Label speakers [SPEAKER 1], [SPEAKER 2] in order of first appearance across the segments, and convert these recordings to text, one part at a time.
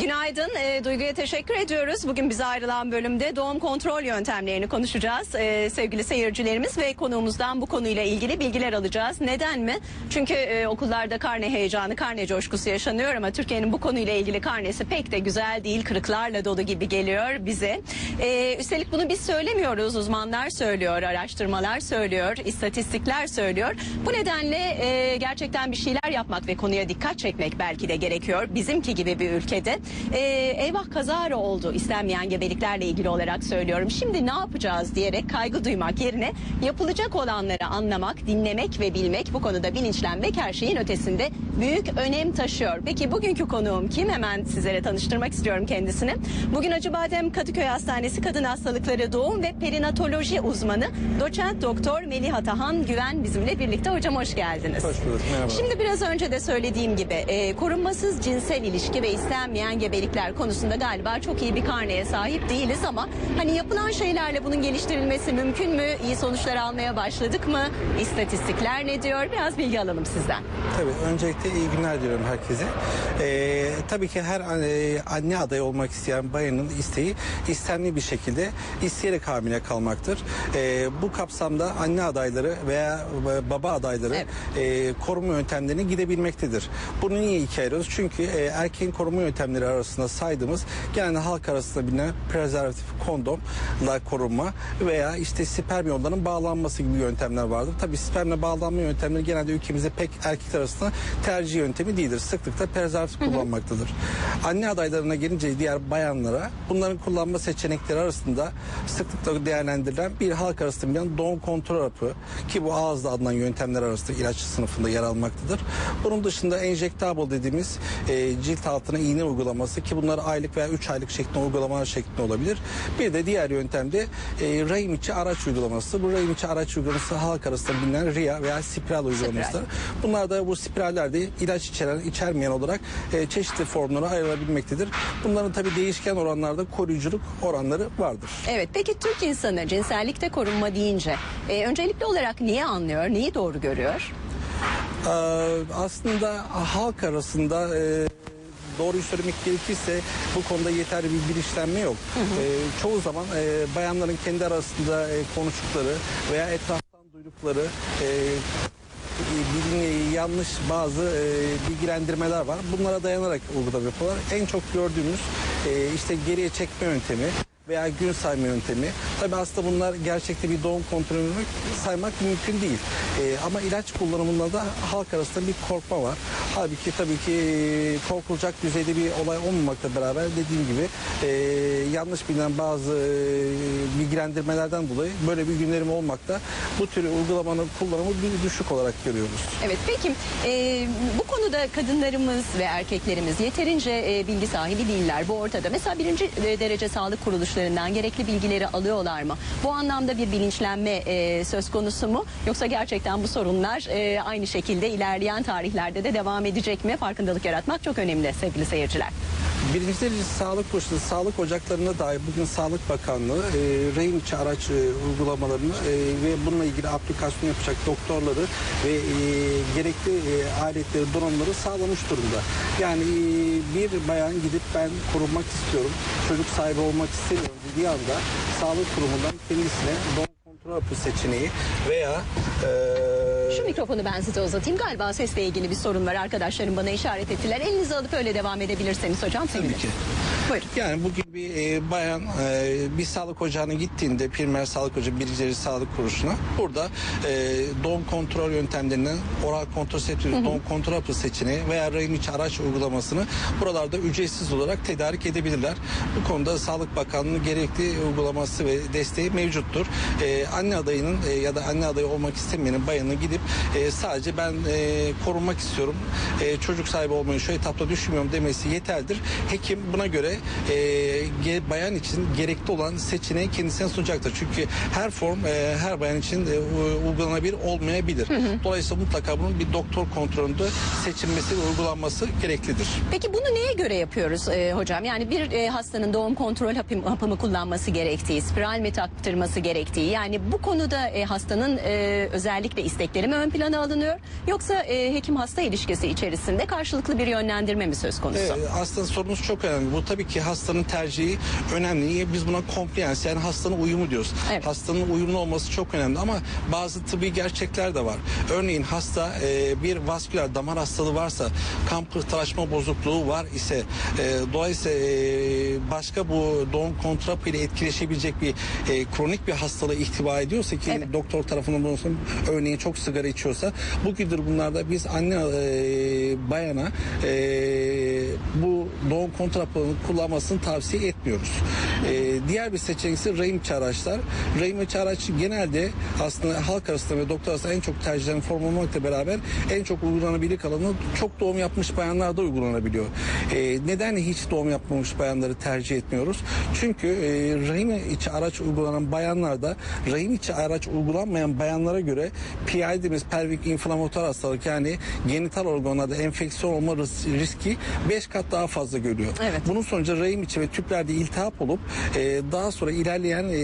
[SPEAKER 1] Günaydın. E, Duygu'ya teşekkür ediyoruz. Bugün bize ayrılan bölümde doğum kontrol yöntemlerini konuşacağız. E, sevgili seyircilerimiz ve konuğumuzdan bu konuyla ilgili bilgiler alacağız. Neden mi? Çünkü e, okullarda karne heyecanı, karne coşkusu yaşanıyor ama Türkiye'nin bu konuyla ilgili karnesi pek de güzel değil. Kırıklarla dolu gibi geliyor bize. E, üstelik bunu biz söylemiyoruz. Uzmanlar söylüyor, araştırmalar söylüyor, istatistikler söylüyor. Bu nedenle e, gerçekten bir şeyler yapmak ve konuya dikkat çekmek belki de gerekiyor. Bizimki gibi bir ülkede. E, eyvah kazara oldu istenmeyen gebeliklerle ilgili olarak söylüyorum. Şimdi ne yapacağız diyerek kaygı duymak yerine yapılacak olanları anlamak, dinlemek ve bilmek bu konuda bilinçlenmek her şeyin ötesinde büyük önem taşıyor. Peki bugünkü konuğum kim? Hemen sizlere tanıştırmak istiyorum kendisini. Bugün Acıbadem Kadıköy Hastanesi Kadın Hastalıkları Doğum ve Perinatoloji uzmanı doçent doktor Melih Atahan Güven bizimle birlikte. Hocam hoş geldiniz.
[SPEAKER 2] Hoş bulduk, merhaba.
[SPEAKER 1] Şimdi biraz önce de söylediğim gibi e, korunmasız cinsel ilişki ve istenmeyen gebelikler konusunda galiba çok iyi bir karneye sahip değiliz ama hani yapılan şeylerle bunun geliştirilmesi mümkün mü? İyi sonuçlar almaya başladık mı? İstatistikler ne diyor? Biraz bilgi alalım sizden.
[SPEAKER 2] Tabii öncelikle iyi günler diliyorum herkese. Ee, tabii ki her anne, anne adayı olmak isteyen bayanın isteği istemli bir şekilde isteyerek hamile kalmaktır. Ee, bu kapsamda anne adayları veya baba adayları
[SPEAKER 1] Evet.
[SPEAKER 2] e, koruma yöntemlerine gidebilmektedir. Bunu niye ikiye ayırıyoruz? Çünkü e, erkeğin koruma yöntemleri arasında saydığımız genelde halk arasında bilinen prezervatif kondomla korunma veya işte sperm yollarının bağlanması gibi yöntemler vardır. Tabii spermle bağlanma yöntemleri genelde ülkemizde pek erkekler arasında tercih yöntemi değildir. Sıklıkla prezervatif kullanmaktadır. Anne adaylarına gelince diğer bayanlara bunların kullanma seçenekleri arasında sıklıkla değerlendirilen bir halk arasında bilinen doğum kontrol hapı ki bu ağızda alınan yöntemler arasında ilaç sınıfında yer almaktadır. Bunun dışında enjektable dediğimiz e, cilt altına iğne uygulaması ki bunlar aylık veya 3 aylık şeklinde uygulamalar şeklinde olabilir. Bir de diğer yöntemde e, rahim içi araç uygulaması. Bu rahim içi araç uygulaması halk arasında bilinen RIA veya spiral uygulamasıdır. Bunlar da bu spiraller de ilaç içeren, içermeyen olarak e, çeşitli formlara ayrılabilmektedir. Bunların tabii değişken oranlarda koruyuculuk oranları vardır.
[SPEAKER 1] Evet peki Türk insanı cinsellikte korunma deyince e, öncelikli olarak niye anlıyor, neyi doğru görüyor?
[SPEAKER 2] Ee, aslında halk arasında e, doğruyu söylemek gerekirse bu konuda yeterli bir bilinçlenme yok. Ee, çoğu zaman e, bayanların kendi arasında e, konuştukları veya etraftan duydukları e, yanlış bazı e, bilgilendirmeler var. Bunlara dayanarak uygulama yapıyorlar. En çok gördüğümüz e, işte geriye çekme yöntemi veya gün sayma yöntemi. Tabi aslında bunlar gerçekte bir doğum kontrolünü saymak mümkün değil. E, ama ilaç kullanımında da halk arasında bir korkma var. Halbuki tabii ki e, korkulacak düzeyde bir olay olmamakla beraber dediğim gibi e, yanlış bilinen bazı e, bilgilendirmelerden dolayı böyle bir günlerim olmakta. Bu tür uygulamanın kullanımı bir düşük olarak görüyoruz.
[SPEAKER 1] Evet peki e, bu konuda kadınlarımız ve erkeklerimiz yeterince e, bilgi sahibi değiller. Bu ortada. Mesela birinci e, derece sağlık kuruluşlarından gerekli bilgileri alıyorlar mı? Bu anlamda bir bilinçlenme e, söz konusu mu? Yoksa gerçekten bu sorunlar e, aynı şekilde ilerleyen tarihlerde de devam edecek mi? Farkındalık yaratmak çok önemli sevgili seyirciler.
[SPEAKER 2] Birinci derece sağlık koşulu, sağlık ocaklarına dair bugün Sağlık Bakanlığı e, içi araç e, uygulamalarını e, ve bununla ilgili aplikasyon yapacak doktorları ve e, gerekli e, aletleri, donanımları sağlamış durumda. Yani e, bir bayan gidip ben korunmak istiyorum, çocuk sahibi olmak istemiyorum dediği anda sağlık kurumundan kendisine doğum kontrol hapı seçeneği veya e,
[SPEAKER 1] Şu mikrofonu ben size uzatayım. Galiba sesle ilgili bir sorun var. Arkadaşlarım bana işaret ettiler. Elinizi alıp öyle devam edebilirseniz hocam sevinirim.
[SPEAKER 2] ki.
[SPEAKER 1] Buyurun.
[SPEAKER 2] Yani bugün bir e, bayan e, bir sağlık ocağına gittiğinde primer sağlık ocağı birinci derece sağlık kuruluşuna burada e, doğum kontrol yöntemlerinden oral kontraseptif doğum kontrol hapı seçeneği veya rahim içi araç uygulamasını buralarda ücretsiz olarak tedarik edebilirler. Bu konuda Sağlık Bakanlığı gerekli uygulaması ve desteği mevcuttur. E, anne adayının e, ya da anne adayı olmak istemeyenin bayanı gidip e, sadece ben e, korunmak istiyorum. E, çocuk sahibi olmayı şu etapta düşünmüyorum demesi yeterlidir. Hekim buna göre e, ge- bayan için gerekli olan seçeneği kendisine sunacaktır. Çünkü her form e, her bayan için e, uygulanabilir olmayabilir. Dolayısıyla mutlaka bunun bir doktor kontrolünde seçilmesi ve uygulanması gereklidir.
[SPEAKER 1] Peki bunu neye göre yapıyoruz e, hocam? Yani bir e, hastanın doğum kontrol hapı, hapımı kullanması gerektiği, spiral mi taktırması gerektiği. Yani bu konuda e, hastanın e, özellikle istekleri mi ön plana alınıyor? Yoksa e, hekim hasta ilişkisi içerisinde karşılıklı bir yönlendirme mi söz konusu?
[SPEAKER 2] Ee, aslında sorunuz çok önemli. Bu tabii ki hastanın tercihi önemli. Biz buna compliance yani hastanın uyumu diyoruz.
[SPEAKER 1] Evet.
[SPEAKER 2] Hastanın uyumlu olması çok önemli ama bazı tıbbi gerçekler de var. Örneğin hasta e, bir vasküler damar hastalığı varsa, kan pıhtılaşma bozukluğu var ise e, dolayısıyla e, başka bu doğum kontrapı ile etkileşebilecek bir e, kronik bir hastalığı ihtiva ediyorsa ki
[SPEAKER 1] Evet.
[SPEAKER 2] doktor tarafından bulunsun örneğin çok sigara içiyorsa bugündür bunlarda biz anne e, bayana e, bu doğum kontraplarını kullanmasını tavsiye etmiyoruz. E, diğer bir seçenek ise içi araçlar. İçi araç genelde aslında halk arasında ve doktor arasında en çok tercih edilen form olmakla beraber en çok uygulanabilirlik alanı çok doğum yapmış bayanlarda uygulanabiliyor. E, neden hiç doğum yapmamış bayanları tercih etmiyoruz? Çünkü e, rahim içi araç uygulanan bayanlarda rahim içi araç uygulanmayan bayanlara göre PI dediğimiz pelvik inflamatuar hastalık yani genital organlarda enfeksiyon olma ris- riski 5 kat daha fazla görüyor.
[SPEAKER 1] Evet.
[SPEAKER 2] Bunun sonucu rahim içi ve tüplerde iltihap olup e, daha sonra ilerleyen e,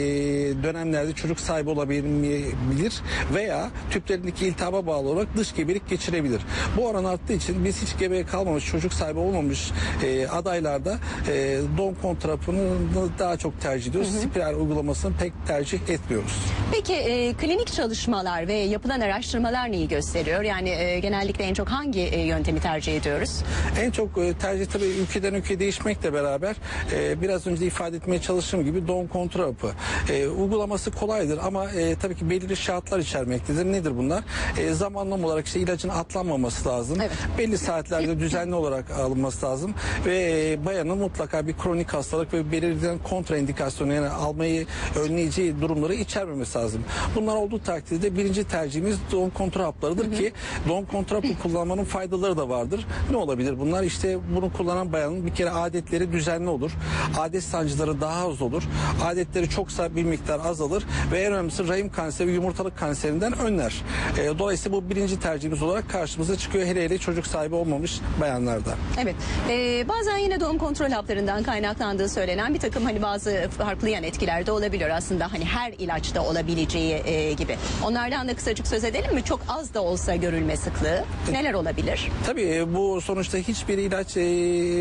[SPEAKER 2] dönemlerde çocuk sahibi olabilir veya tüplerindeki iltihaba bağlı olarak dış gebelik geçirebilir. Bu oran arttığı için biz hiç gebeye kalmamış çocuk sahibi olmamış e, adaylarda e, doğum kontrapını daha çok tercih ediyoruz. Spiral uygulamasını pek tercih etmiyoruz.
[SPEAKER 1] Peki e, klinik çalışmalar ve yapılan araştırmalar neyi gösteriyor? Yani e, genellikle en çok hangi e, yöntemi tercih ediyoruz?
[SPEAKER 2] En çok e, tercih tabii ülkeden ülkeye değişmekle beraber e, biraz önce de ifade etmeye çalıştığım gibi doğum kontrol hapı. E, uygulaması kolaydır ama e, tabii ki belirli şartlar içermektedir. Nedir bunlar? E, zamanlama olarak işte ilacın atlanmaması lazım.
[SPEAKER 1] Evet.
[SPEAKER 2] Belli saatlerde düzenli olarak alınması lazım ve e, bayanın mutlaka bir kronik hastalık ve belirlenen kontraindikasyonu yani almayı önleyeceği durumları içermemesi lazım. Bunlar olduğu takdirde birinci tercihimiz doğum kontrol haplarıdır ki doğum kontrol hapı kullanmanın faydaları da vardır. Ne olabilir bunlar? İşte bunu kullanan bayanın bir kere adetleri düzenli olur. Adet sancıları daha az olur. Adetleri çoksa bir miktar azalır ve en önemlisi rahim kanseri yumurtalık kanserinden önler. E, dolayısıyla bu birinci tercihimiz olarak karşımıza çıkıyor hele hele çocuk sahibi olmamış bayanlarda.
[SPEAKER 1] Evet. Ee, bazen yine doğum kontrol haplarından kaynaklandığı söylenen bir takım hani bazı farklı yan etkiler de olabiliyor aslında hani her ilaçta olabileceği e, gibi. Onlardan da kısacık söz edelim mi? Çok az da olsa görülme sıklığı neler olabilir?
[SPEAKER 2] Tabii e, bu sonuçta hiçbir ilaç e,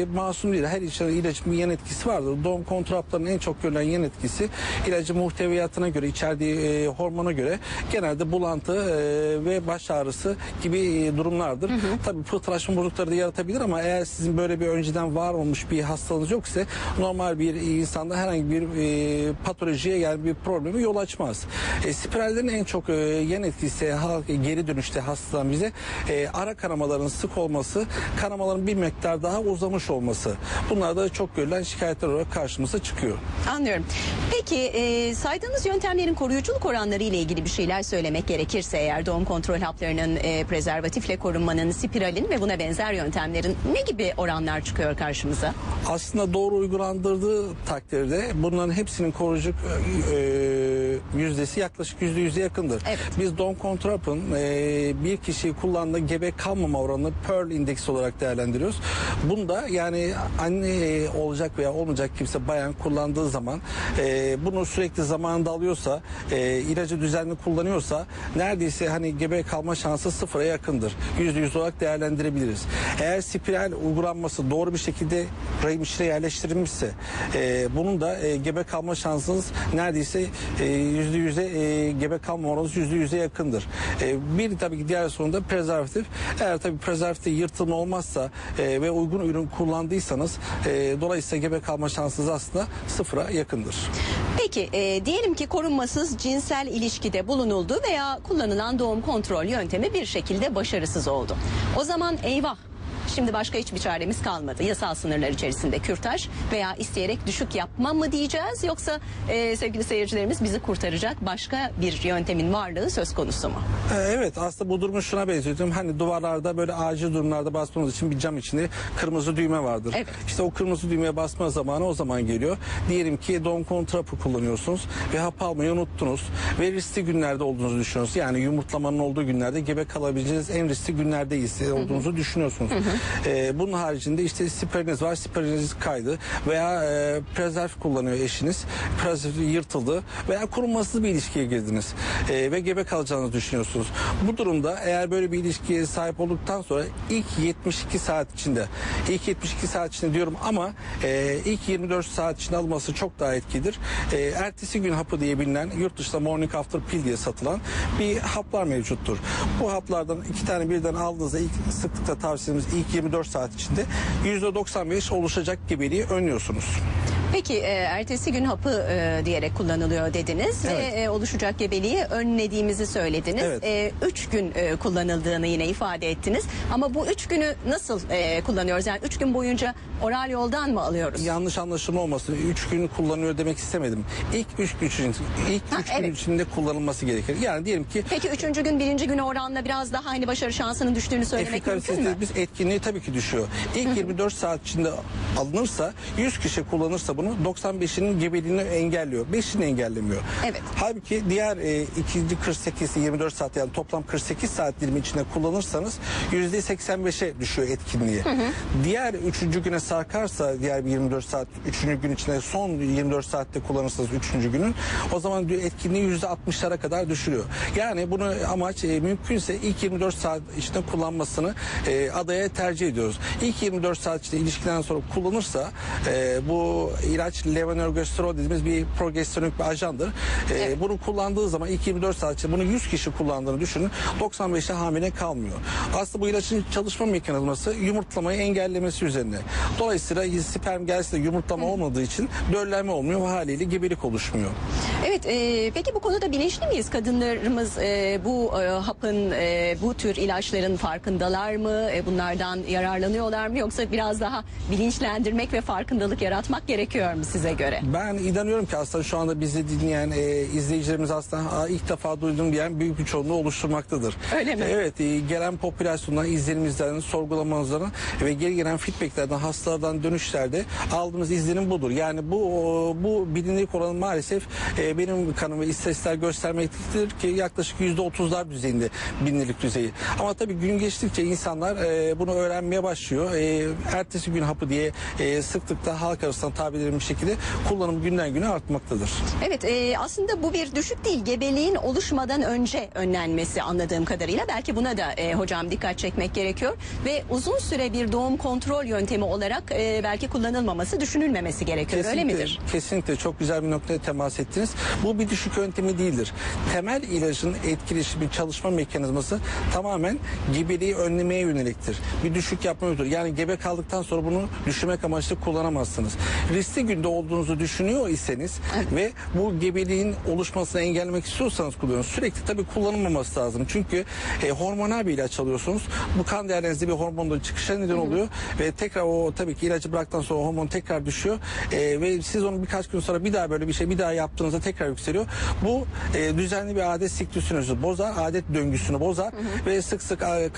[SPEAKER 2] masum değil. Her ilaçın, ilacın bir yan etkisi vardır. Doğum kontrol haplarının en çok görülen yan etkisi ilacın muhteviyatına göre, içerdiği e, hormona göre genelde bulantı e, ve baş ağrısı gibi e, durumlardır. Tabii pıhtılaşma bozuklukları da yaratabilir ama eğer sizin böyle bir önceden var olmuş bir hastalığınız yoksa normal bir insanda herhangi bir e, patolojiye yani bir problemi yol açmaz. E, spirallerin en çok e, yan etkisi ha- geri dönüşte hastadan bize e, ara kanamaların sık olması, kanamaların bir miktar daha uzamış olması. Bunlar da çok görülen şikayetler olarak karşımıza çıkıyor.
[SPEAKER 1] Anlıyorum. Peki e, saydığınız yöntemlerin koruyuculuk oranları ile ilgili bir şeyler söylemek gerekirse eğer doğum kontrol haplarının e, prezervatifle korunmanın, spiralin ve buna benzer yöntemlerin ne gibi oranlar çıkıyor karşımıza?
[SPEAKER 2] aslında doğru uygulandırdığı takdirde bunların hepsinin koruyucu e, yüzdesi yaklaşık yüzde yüze yakındır.
[SPEAKER 1] Evet.
[SPEAKER 2] Biz Don Contrap'ın e, bir kişiyi kullandığı gebe kalmama oranını Pearl indeksi olarak değerlendiriyoruz. Bunda yani anne e, olacak veya olmayacak kimse bayan kullandığı zaman e, bunu sürekli zamanında alıyorsa e, ilacı düzenli kullanıyorsa neredeyse hani gebe kalma şansı sıfıra yakındır. Yüzde yüz olarak değerlendirebiliriz. Eğer spiral uygulanması doğru bir şekilde rahim içine yerleştirilmişse e, bunun da e, gebe kalma şansınız neredeyse e, yüzde yüze e, gebe kalma oranınız yüzde yüze yakındır. E, bir tabii ki diğer sorun da prezervatif. Eğer tabii prezervatifte yırtılma olmazsa e, ve uygun ürün kullandıysanız e, dolayısıyla gebe kalma şansınız aslında sıfıra yakındır.
[SPEAKER 1] Peki e, diyelim ki korunmasız cinsel ilişkide bulunuldu veya kullanılan doğum kontrol yöntemi bir şekilde başarısız oldu. O zaman eyvah Şimdi başka hiçbir çaremiz kalmadı. Yasal sınırlar içerisinde kürtaj veya isteyerek düşük yapma mı diyeceğiz yoksa e, sevgili seyircilerimiz bizi kurtaracak başka bir yöntemin varlığı söz konusu mu?
[SPEAKER 2] Ee, Evet aslında bu durumu şuna benzetiyorum. Hani duvarlarda böyle acil durumlarda basmamız için bir cam içinde kırmızı düğme vardır.
[SPEAKER 1] Evet.
[SPEAKER 2] İşte o kırmızı düğmeye basma zamanı o zaman geliyor. Diyelim ki doğum kontrapı kullanıyorsunuz ve hap almayı unuttunuz ve riskli günlerde olduğunuzu düşünüyorsunuz. Yani yumurtlamanın olduğu günlerde gebe kalabileceğiniz en riskli günlerdeyiz olduğunuzu düşünüyorsunuz. Ee, bunun haricinde işte siperiniz var, siperiniz kaydı veya e, prezervatif kullanıyor eşiniz. Prezervatif yırtıldı veya korunmasız bir ilişkiye girdiniz Ee, ve gebe kalacağınızı düşünüyorsunuz. Bu durumda eğer böyle bir ilişkiye sahip olduktan sonra ilk 72 saat içinde ilk 72 saat içinde diyorum ama e, ilk 24 saat içinde alması çok daha etkilidir. E, ertesi gün hapı diye bilinen yurt dışında morning after pill diye satılan bir haplar mevcuttur. Bu haplardan iki tane birden aldığınızda ilk sıklıkla tavsiyemiz ilk 24 saat içinde %95 oluşacak gebeliği önlüyorsunuz.
[SPEAKER 1] Peki e, ertesi gün hapı e, diyerek kullanılıyor dediniz
[SPEAKER 2] Evet.
[SPEAKER 1] ve e, oluşacak gebeliği önlediğimizi söylediniz.
[SPEAKER 2] Evet.
[SPEAKER 1] E, üç gün e, kullanıldığını yine ifade ettiniz. Ama bu üç günü nasıl e, kullanıyoruz? Yani üç gün boyunca oral yoldan mı alıyoruz?
[SPEAKER 2] yanlış anlaşılma olmasın. 3 gün kullanıyor demek istemedim. İlk 3 gün için ilk
[SPEAKER 1] Ha,
[SPEAKER 2] 3 gün
[SPEAKER 1] evet.
[SPEAKER 2] içinde kullanılması gerekir. Yani diyelim ki
[SPEAKER 1] Peki üçüncü gün birinci güne oranla biraz daha hani başarı şansının düştüğünü söylemek mümkün mü?
[SPEAKER 2] Efikasitemiz etkinliği tabii ki düşüyor. İlk 24 saat içinde alınırsa 100 kişi kullanırsa bunu 95'inin gebeliğini engelliyor. 5'ini engellemiyor.
[SPEAKER 1] Evet.
[SPEAKER 2] Halbuki diğer e, ikinci 48 24 saat yani toplam 48 saat dilimi içinde kullanırsanız %85'e düşüyor etkinliği. Diğer üçüncü güne sarkarsa diğer bir 24 saat üçüncü gün içinde son 24 saatte kullanırsanız üçüncü günün o zaman etkinliği %60'lara kadar düşürüyor. Yani bunu amaç e, mümkünse ilk 24 saat içinde kullanmasını e, adaya tercih ediyoruz. İlk 24 saat içinde ilişkiden sonra kullanırsa e, bu ilaç levonorgestrel dediğimiz bir progesteronik bir ajandır. E, Bunu kullandığı zaman ilk 24 saat içinde bunu 100 kişi kullandığını düşünün. 95'e hamile kalmıyor. Aslında bu ilacın çalışma mekanizması yumurtlamayı engellemesi üzerine. Dolayısıyla sperm gelse de yumurtlama olmadığı için döllenme olmuyor ve haliyle gebelik oluşmuyor.
[SPEAKER 1] Evet, e, peki bu konuda bilinçli miyiz? Kadınlarımız e, bu e, hapın, e, bu tür ilaçların farkındalar mı? E, bunlardan yararlanıyorlar mı? Yoksa biraz daha bilinçlendirmek ve farkındalık yaratmak gerekiyor mu size göre?
[SPEAKER 2] Ben inanıyorum ki aslında şu anda bizi dinleyen e, izleyicilerimiz aslında "Aa, ilk defa duydum diyen büyük bir çoğunluğu oluşturmaktadır.
[SPEAKER 1] Öyle mi?
[SPEAKER 2] Evet e, gelen popülasyondan, izlenimizden, sorgulamalardan ve geri gelen feedbacklerden, hastalardan dönüşlerde aldığımız izlenim budur. Yani bu bu bilinirlik oranı maalesef e, benim kanım ve istatistikler göstermektedir ki yaklaşık %30'lar düzeyinde bilinirlik düzeyi. Ama tabii gün geçtikçe insanlar e, bunu öğrenmeye başlıyor. E, ertesi gün hapı diye e, sıklıkla halk arasında tabir edilen bir şekilde kullanım günden güne artmaktadır.
[SPEAKER 1] Evet, e, aslında bu bir düşük değil. Gebeliğin oluşmadan önce önlenmesi anladığım kadarıyla. Belki buna da e, hocam dikkat çekmek gerekiyor. Ve uzun süre bir doğum kontrol yöntemi olarak e, belki kullanılmaması, düşünülmemesi gerekiyor. Öyle midir?
[SPEAKER 2] Kesinlikle çok güzel bir noktaya temas ettiniz. Bu bir düşük yöntemi değildir. Temel ilacın etkileşimi çalışma mekanizması tamamen gebeliği önlemeye yöneliktir. Bir düşük yapma yoldur. Yani gebe kaldıktan sonra bunu düşürmek amaçlı kullanamazsınız. Riskli günde olduğunuzu düşünüyor iseniz ve bu gebeliğin oluşmasını engellemek istiyorsanız kullanıyorsunuz. Sürekli tabii kullanılmaması lazım. Çünkü e, hormonal bir ilaç alıyorsunuz. Bu kan değerlerinizde bir hormonun çıkışa neden oluyor ve tekrar o tabii ki ilacı bıraktıktan sonra hormon tekrar düşüyor E, ve siz onu birkaç gün sonra bir daha böyle bir şey bir daha yaptığınızda tekrar yükseliyor. Bu e, düzenli bir adet siklusünüzü bozar, adet döngüsünü bozar ve sık sık e,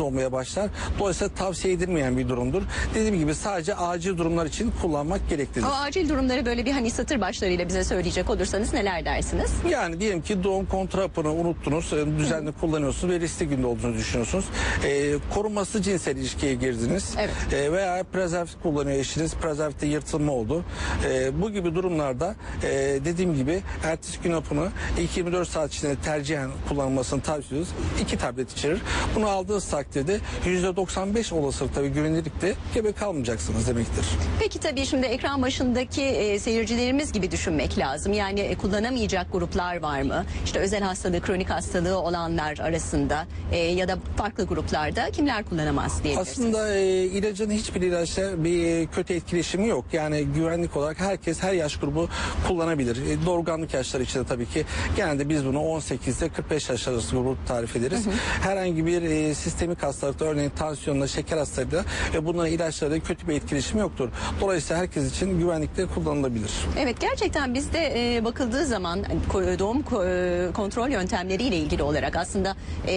[SPEAKER 2] olmaya başlar. Dolayısıyla tavsiye edilmeyen bir durumdur. Dediğim gibi sadece acil durumlar için kullanmak gereklidir.
[SPEAKER 1] O acil durumları böyle bir hani satır başlarıyla bize söyleyecek olursanız neler dersiniz?
[SPEAKER 2] Yani diyelim ki doğum kontrapını unuttunuz, e, düzenli kullanıyorsunuz ve riskli günde olduğunu düşünüyorsunuz. E, korunması cinsel ilişkiye girdiniz
[SPEAKER 1] Evet.
[SPEAKER 2] E, veya prezervatif kullanıyor eşiniz, prezervatifte yırtılma oldu. E, bu gibi durumlarda e, dediğim gibi ertesi gün hapını ilk 24 saat içinde tercihen kullanılmasını tavsiye ediyoruz. İki tablet içerir. Bunu aldığınız takdirde %95 olasılıkla ve güvenilirlikle gebe kalmayacaksınız demektir.
[SPEAKER 1] Peki tabii şimdi ekran başında başındaki e, seyircilerimiz gibi düşünmek lazım. Yani e, kullanamayacak gruplar var mı? İşte özel hastalığı, kronik hastalığı olanlar arasında e, ya da farklı gruplarda kimler kullanamaz diyebilirsiniz.
[SPEAKER 2] Aslında e, ilacın hiçbir ilaçla bir e, kötü etkileşimi yok. Yani güvenlik olarak herkes her yaş grubu kullanabilir. E, doğurganlık yaşları içinde tabii ki genelde biz bunu 18 ile 45 yaş arası grubu tarif ederiz. Herhangi bir e, sistemik hastalıkta örneğin tansiyonla şeker hastalığıyla ve bunların ilaçlarıyla kötü bir etkileşimi yoktur. Dolayısıyla herkes için güvenlikle kullanılabilir.
[SPEAKER 1] Evet gerçekten bizde e, bakıldığı zaman doğum e, kontrol yöntemleriyle ilgili olarak aslında e,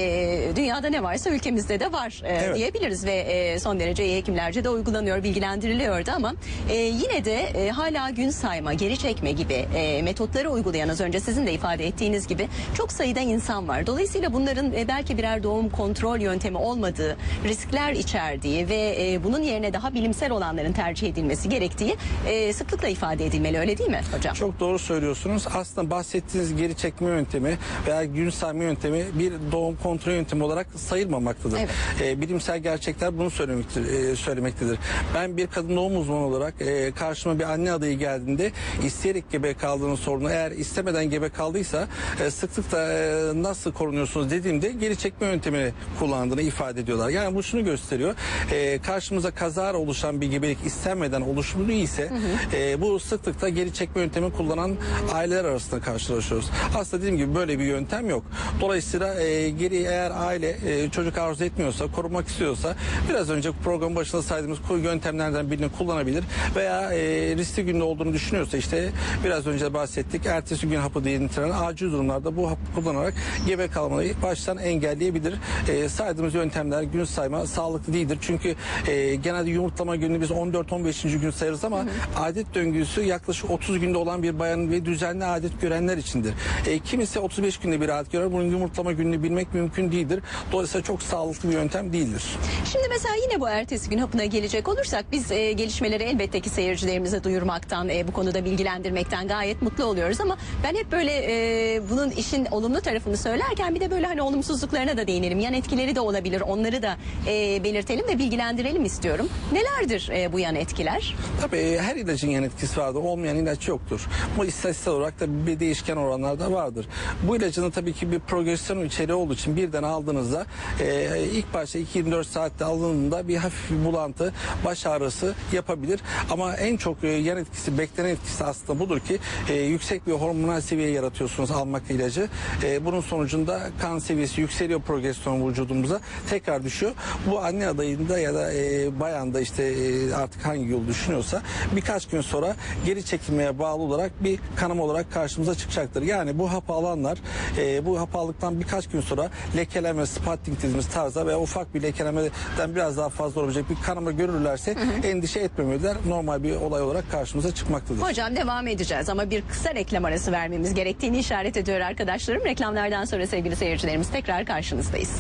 [SPEAKER 1] dünyada ne varsa ülkemizde de var e,
[SPEAKER 2] Evet.
[SPEAKER 1] diyebiliriz ve e, son derece iyi hekimlerce de uygulanıyor, bilgilendiriliyordu ama e, yine de e, hala gün sayma, geri çekme gibi e, metotları uygulayan az önce sizin de ifade ettiğiniz gibi çok sayıda insan var. Dolayısıyla bunların e, belki birer doğum kontrol yöntemi olmadığı, riskler içerdiği ve e, bunun yerine daha bilimsel olanların tercih edilmesi gerektiği e, sıklıkla ifade edilmeli öyle değil mi hocam?
[SPEAKER 2] Çok doğru söylüyorsunuz. Aslında bahsettiğiniz geri çekme yöntemi veya gün sayma yöntemi bir doğum kontrol yöntemi olarak sayılmamaktadır.
[SPEAKER 1] Evet.
[SPEAKER 2] Ee, bilimsel gerçekler bunu söylemektir, e, söylemektedir. Ben bir kadın doğum uzmanı olarak e, karşıma bir anne adayı geldiğinde isteyerek gebe kaldığını sorduğunu eğer istemeden gebe kaldıysa e, sıklıkla e, nasıl korunuyorsunuz dediğimde geri çekme yöntemini kullandığını ifade ediyorlar. Yani bu şunu gösteriyor. E, karşımıza kazara oluşan bir gebelik istenmeden oluşumlu ise e, bu sıklıkla geri çekme yöntemi kullanan aileler arasında karşılaşıyoruz. Aslında dediğim gibi böyle bir yöntem yok. Dolayısıyla e, geri eğer aile e, çocuk arzu etmiyorsa, korumak istiyorsa biraz önce program başında saydığımız yöntemlerden birini kullanabilir veya e, riskli günde olduğunu düşünüyorsa işte biraz önce bahsettik ertesi gün hapı nitelenen acil durumlarda bu hapı kullanarak gebe kalmayı baştan engelleyebilir. E, saydığımız yöntemler gün sayma sağlıklı değildir. Çünkü e, genelde yumurtlama gününü biz 14-15. gün sayarız ama adet döngüsü yaklaşık 30 günde olan bir bayan ve düzenli adet görenler içindir. E, kimisi 35 günde bir adet görer. Bunun yumurtlama gününü bilmek mümkün değildir. Dolayısıyla çok sağlıklı bir yöntem değildir.
[SPEAKER 1] Şimdi mesela yine bu ertesi gün hapına gelecek olursak biz e, gelişmeleri elbette ki seyircilerimize duyurmaktan, e, bu konuda bilgilendirmekten gayet mutlu oluyoruz ama ben hep böyle e, bunun işin olumlu tarafını söylerken bir de böyle hani olumsuzluklarına da değinelim. Yan etkileri de olabilir. Onları da e, belirtelim ve bilgilendirelim istiyorum. Nelerdir e, bu yan etkiler?
[SPEAKER 2] Tabii e, her ilacın yan etkisi vardır. Olmayan ilaç yoktur. Bu istatistiksel olarak da bir değişken oranlarda vardır. Bu ilacın tabii ki bir progesteron içeriği olduğu için birden aldığınızda e, ilk başta 2-24 saatte alındığında bir hafif bir bulantı, baş ağrısı yapabilir. Ama en çok e, yan etkisi, beklenen etkisi aslında budur ki e, yüksek bir hormonal seviye yaratıyorsunuz almak ilacı. E, bunun sonucunda kan seviyesi yükseliyor progesteron vücudumuza. Tekrar düşüyor. Bu anne adayında ya da e, bayanda işte e, artık hangi yol düşünüyorsa birkaç gün sonra geri çekilmeye bağlı olarak bir kanama olarak karşımıza çıkacaktır. Yani bu hapı alanlar e, bu hapı aldıktan birkaç gün sonra lekeleme, spotting dediğimiz tarzda veya ufak bir lekelemeden biraz daha fazla olabilecek bir kanama görürlerse endişe etmemeliler. Normal bir olay olarak karşımıza çıkmaktadır.
[SPEAKER 1] Hocam devam edeceğiz ama bir kısa reklam arası vermemiz gerektiğini işaret ediyor arkadaşlarım. Reklamlardan sonra sevgili seyircilerimiz tekrar karşınızdayız.